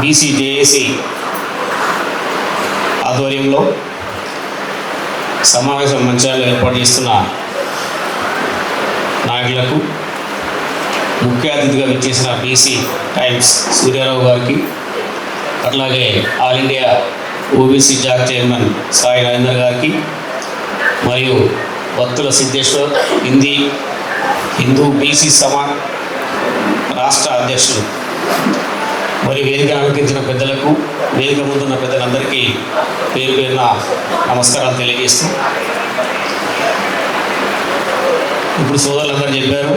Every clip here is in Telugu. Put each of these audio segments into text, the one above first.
బీసీ జేఏసీ ఆధ్వర్యంలో సమావేశ మంచాలు ఏర్పాటు చేస్తున్న నాయకులకు ముఖ్య అతిథిగా విచ్చేసిన బీసీ టైమ్స్ సూర్యారావు గారికి అట్లాగే all India OBC JAC chairman Sai Narender గారికి మరియు భక్తుల సిద్ధేశ్వర్ హిందీ హిందూ బీసీ సమా రాష్ట్ర అధ్యక్షులు మరి వేదిక అలంకరించిన పెద్దలకు వేదిక ముందున్న పెద్దలందరికీ పేరు పేరున నమస్కారాలు తెలియజేస్తూ. ఇప్పుడు సోదరులందరూ చెప్పారు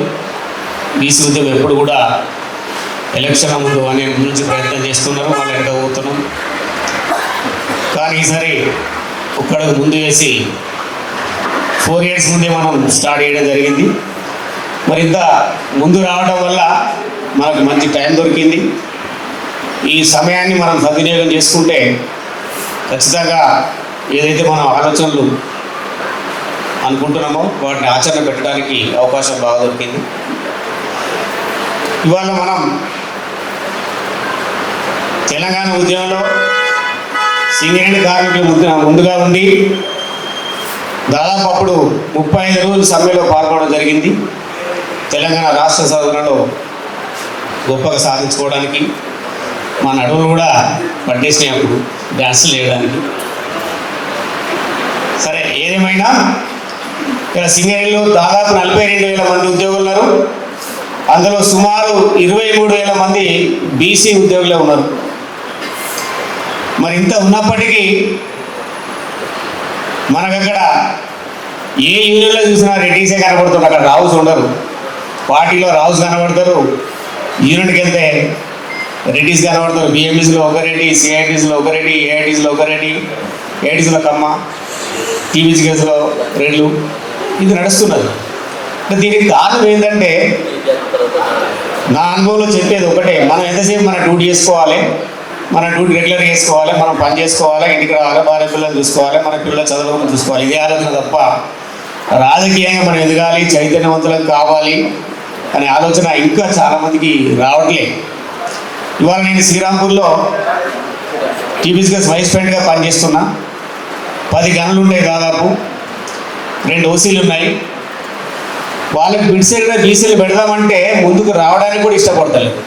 బీసీ ఉద్యమం ఎప్పుడు కూడా ఎలక్షన్ ముందు అనే గురించి ప్రయత్నం చేస్తున్నారు వాళ్ళు ఎక్కడ పోతున్నాం. కానీ ఈసారి ఒక్కడికి ముందు వేసి ఫోర్ ఇయర్స్ ముందే మనం స్టార్ట్ చేయడం జరిగింది. మరి ఇంత ముందు రావడం వల్ల మనకు మంచి టైం దొరికింది. ఈ సమయాన్ని మనం సద్వినియోగం చేసుకుంటే ఖచ్చితంగా ఏదైతే మనం ఆలోచనలు అనుకుంటున్నామో వాటిని ఆచరణ పెట్టడానికి అవకాశం బాగా దొరికింది. ఇవాళ మనం తెలంగాణ ఉద్యమంలో సింగరేణి కార్మికులు ముందుగా ఉండి దాదాపు అప్పుడు ముప్పై ఐదు రోజులు సమ్మెలో పాల్గొనడం జరిగింది. తెలంగాణ రాష్ట్ర సాధనలో గొప్పగా సాధించుకోవడానికి మా నడువులు కూడా పట్టేసినాయి అప్పుడు డ్యాన్సులు వేయడానికి సరే ఏదేమైనా? ఇక్కడ సింగరేణిలో దాదాపు నలభై రెండు వేల మంది ఉద్యోగులు ఉన్నారు అందులో సుమారు ఇరవై మూడు వేల మంది బీసీ ఉద్యోగులే ఉన్నారు. మరి ఇంత ఉన్నప్పటికీ మనకు ఏ యూనియన్లో చూసినా రెడ్డీసే కనబడుతుంది. అక్కడ రావుస్ ఉండరు. పార్టీలో రావుస్ కనబడతారు. యూనిట్కి వెళ్తే రెడ్డిస్ కనబడతారు. బిఎంఈస్లో ఒక రెడ్డి సిఐటీస్లో ఒక రెడ్డి ఏఐటీస్లో ఒక రెడ్డి ఏఐటీస్లో కమ్మ టీవీసీఎస్లో రెడ్లు. ఇది నడుస్తున్నది. అంటే దీనికి కారణం ఏంటంటే నా అనుభవంలో చెప్పేది ఒకటే. మనం ఎంతసేపు మన డ్యూటీ చేసుకోవాలి? మన డ్యూటీ రెగ్యులర్ చేసుకోవాలి? మనం పని చేసుకోవాలి? ఇంటికి రావాలి? భార్య పిల్లలు చూసుకోవాలి? మన పిల్లలు చదువులను చూసుకోవాలి? ఇదే ఆలోచన తప్ప రాజకీయంగా మనం ఎదగాలి? చైతన్యవంతులకు కావాలి? అనే ఆలోచన ఇంకా చాలామందికి రావట్లేదు ఇవాళ నేను శ్రీరాంపూర్లో టీబీసీఎస్ వైస్ ప్రెసిడెంట్గా పనిచేస్తున్నా. పది గనులు ఉన్నాయి దాదాపు. రెండు ఓసీలు ఉన్నాయి. వాళ్ళకి బిడ్సైడ్గా బీసీలు పెడదామంటే ముందుకు రావడానికి కూడా ఇష్టపడతలేదు.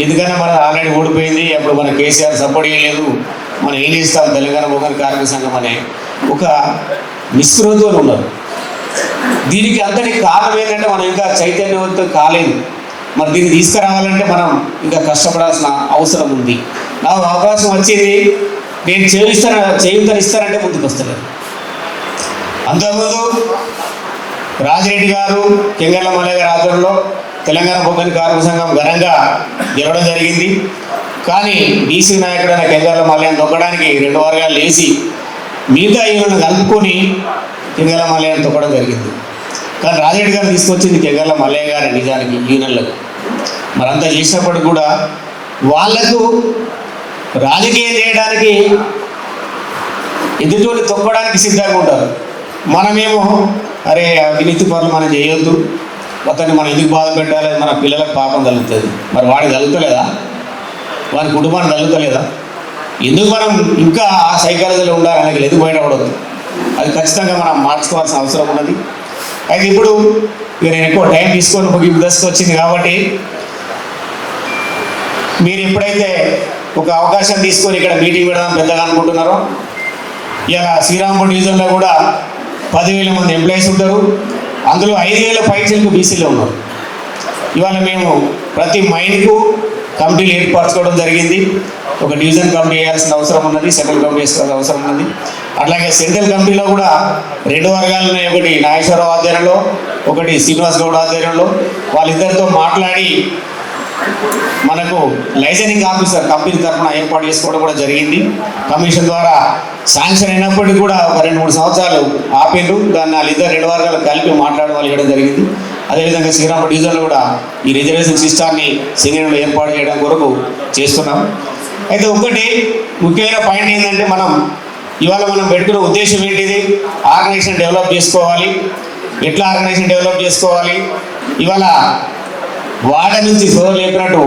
ఎందుకన్నా మన ఆల్రెడీ ఓడిపోయింది. అప్పుడు మన కేసీఆర్ సపోర్ట్ చేయలేదు. మనం ఏం చేస్తాం తెలంగాణ మొగన్ కార్మిక సంఘం అనే ఒక నిస్పృహతో ఉన్నారు. దీనికి అంతటి కారణం ఏంటంటే మనం ఇంకా చైతన్యవంతం కాలేదు. మరి దీన్ని తీసుకురావాలంటే మనం ఇంకా కష్టపడాల్సిన అవసరం ఉంది. నాకు అవకాశం వచ్చింది నేను చేయిస్తాను చేయుతాను ఇస్తానంటే ముందుకు వస్తలేదు. అంతకుముందు రాజిరెడ్డి గారు కింగళ్ళ మల్లయ్య గారి ఆధ్వర్యంలో తెలంగాణ బొమ్మని కార్మిక సంఘం ఘనంగా గెలవడం జరిగింది. కానీ బీసీ నాయకుడైన కింగళ్ళ మల్లయ్యను తొక్కడానికి రెండు వర్గాలు లేచి మిగతా ఈయనను కలుపుకొని కింగళ్ళ మల్లయ్యను తొక్కడం జరిగింది. కానీ రాజిరెడ్డి గారు తీసుకొచ్చింది కింగళ్ళ మల్లయ్య గారి నిజానికి యూనియన్లకు. మరంతా చేసినప్పుడు కూడా వాళ్ళకు రాజకీయం చేయడానికి ఎదుటోని తొక్కడానికి సిద్ధంగా ఉంటారు. మనమేమో అరే అవినీతి పనులు మనం చేయొద్దు అతన్ని మనం ఎందుకు బాధ పెట్టాలి మన పిల్లలకు పాపం తగ్గుతుంది మరి వాడికి తగ్గుతలేదా వారి కుటుంబానికి తగ్గుతలేదా ఎందుకు మనం ఇంకా ఆ సైకాలజీలో ఉండాలనేది ఎందుకు బయటపడద్దు అది ఖచ్చితంగా మనం మార్చుకోవాల్సిన అవసరం ఉన్నది. అయితే ఇప్పుడు ఇక నేను ఎక్కువ టైం తీసుకొని ముగింపు దశకు వచ్చింది కాబట్టి మీరు ఎప్పుడైతే ఒక అవకాశం తీసుకొని ఇక్కడ మీటింగ్ పెడదాం పెద్దగా అనుకుంటున్నారో ఇలా శ్రీరాంపూర్ డివిజన్లో కూడా పదివేల మంది ఎంప్లాయీస్ ఉంటారు. అందులో ఐదు వేల పైసలకు బీసీలో ఉన్నారు. ఇవాళ మేము ప్రతి మైండ్కు కమిటీలు ఏర్పరచుకోవడం జరిగింది. ఒక డివిజన్ కమిటీ వేయాల్సిన అవసరం ఉన్నది సెంట్రల్ కమిటీ వేసుకోవాల్సిన అవసరం ఉన్నది. అట్లాగే సెంట్రల్ కమిటీలో కూడా రెండు వర్గాలు ఉన్నాయి. ఒకటి నాగేశ్వరరావు ఆధ్వర్యంలో ఒకటి శ్రీనివాస్ గౌడ్ ఆధ్వర్యంలో. వాళ్ళిద్దరితో మాట్లాడి మనకు లైసెన్సింగ్ ఆఫీసర్ కంపెనీ తరఫున ఏర్పాటు చేసుకోవడం కూడా జరిగింది. కమిషన్ ద్వారా శాంక్షన్ అయినప్పటికీ కూడా ఒక రెండు మూడు సంవత్సరాలు ఆపిండ్రు. దాన్ని వాళ్ళిద్దరు రెండు వర్గాలు కలిపి మాట్లాడడం వాళ్ళు ఇవ్వడం జరిగింది. అదేవిధంగా శ్రీరామ డివిజన్లో కూడా ఈ రిజర్వేషన్ సిస్టాన్ని సింగరేణిలో ఏర్పాటు చేయడం కొరకు చేస్తున్నాం. అయితే ఒకటి ముఖ్యమైన పాయింట్ ఏంటంటే మనం ఇవాళ మనం పెట్టుకున్న ఉద్దేశం ఏంటిది? ఆర్గనైజేషన్ డెవలప్ చేసుకోవాలి. ఎట్లా ఆర్గనైజేషన్ డెవలప్ చేసుకోవాలి? ఇవాళ వాడ నుంచి సోదరు లేపినట్టు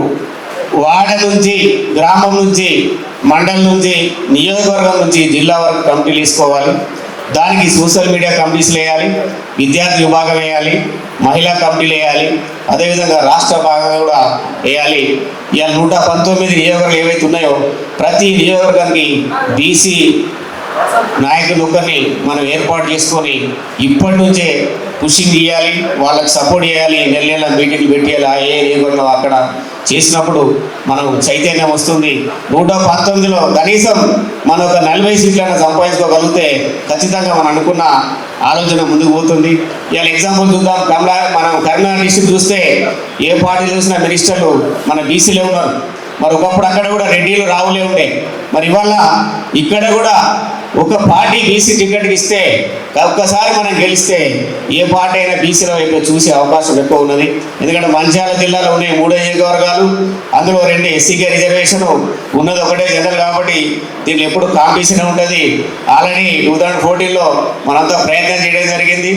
వాడ నుంచి గ్రామం నుంచి మండలం నుంచి నియోజకవర్గం నుంచి జిల్లా వరకు కమిటీలు తీసుకోవాలి. దానికి సోషల్ మీడియా కమిటీస్ వేయాలి విద్యార్థి విభాగం వేయాలి మహిళా కమిటీలు వేయాలి అదేవిధంగా రాష్ట్ర భాగంగా కూడా వేయాలి. ఇవాళ నూట పంతొమ్మిది నియోజకవర్గాలు ఏవైతే ఉన్నాయో ప్రతి నియోజకవర్గానికి బీసీ నాయకులు ఒకరిని మనం ఏర్పాటు చేసుకొని ఇప్పటి నుంచే పుషింగ్ ఇవ్వాలి వాళ్ళకి సపోర్ట్ చేయాలి నెల నెల మీటింగ్లు పెట్టేయాలి ఆ ఏ నియోజకవర్గం అక్కడ చేసినప్పుడు మనం చైతన్యం వస్తుంది. నూట పంతొమ్మిదిలో కనీసం మన ఒక నలభై సీట్లను సంపాదించుకోగలిగితే ఖచ్చితంగా మనం అనుకున్న ఆలోచన ముందుకు పోతుంది. ఇవాళ ఎగ్జాంపుల్ చూద్దాం. కమలా మనం కరీంనగర్ డిస్టిక్ చూస్తే ఏ పార్టీ చూసినా మినిస్టర్లు మన బీసీలే ఉన్నారు. మరి ఒకప్పుడు అక్కడ కూడా రెడ్డిలు రావులే ఉండే. మరి ఇవాళ ఇక్కడ కూడా ఒక పార్టీ బీసీ టికెట్ ఇస్తే ఒక్కసారి మనం గెలిస్తే ఏ పార్టీ అయినా బీసీల వైపు చూసే అవకాశం ఎక్కువ ఉన్నది. ఎందుకంటే మంచాల జిల్లాలో ఉన్నాయి మూడు నియోజకవర్గాలు అందులో రెండు ఎస్సీకే రిజర్వేషన్ ఉన్నది ఒకటే జనరల్ కాబట్టి దీన్ని ఎప్పుడు కాంపిటీషన్ ఉంటుంది. ఆల్రెడీ టూ థౌజండ్ ఫోర్టీన్లో మనంతా ప్రయత్నం చేయడం జరిగింది.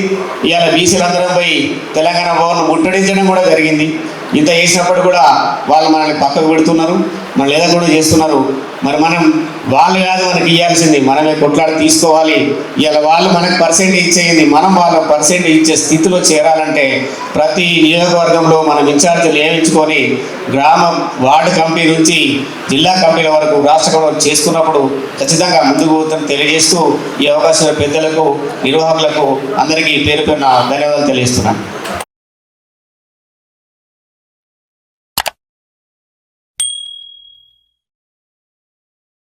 ఇవాళ బీసీలందరం పోయి తెలంగాణ భవన్ ముట్టడించడం కూడా జరిగింది. ఇంత చేసినప్పుడు కూడా వాళ్ళు మనల్ని పక్కకు పెడుతున్నారు. మళ్ళీ ఏదో కూడా చేస్తున్నారు. మరి మనం వాళ్ళు కాదు మనకి ఇవ్వాల్సింది మనమే కొట్లాడి తీసుకోవాలి. ఇలా వాళ్ళు మనకు పర్సెంట్ ఇచ్చేయండి. మనం వాళ్ళ పర్సెంట్ ఇచ్చే స్థితిలో చేరాలంటే ప్రతి నియోజకవర్గంలో మనం ఇన్ఛార్జీలు నియమించుకొని గ్రామం వార్డు కమిటీ నుంచి జిల్లా కమిటీల వరకు రాష్ట్ర కమిటీ చేసుకున్నప్పుడు ఖచ్చితంగా ముందుకు పోతుందని తెలియజేస్తూ ఈ అవకాశం పెద్దలకు నిర్వాహకులకు అందరికీ పేరు పేరున ధన్యవాదాలు తెలియజేస్తున్నాను.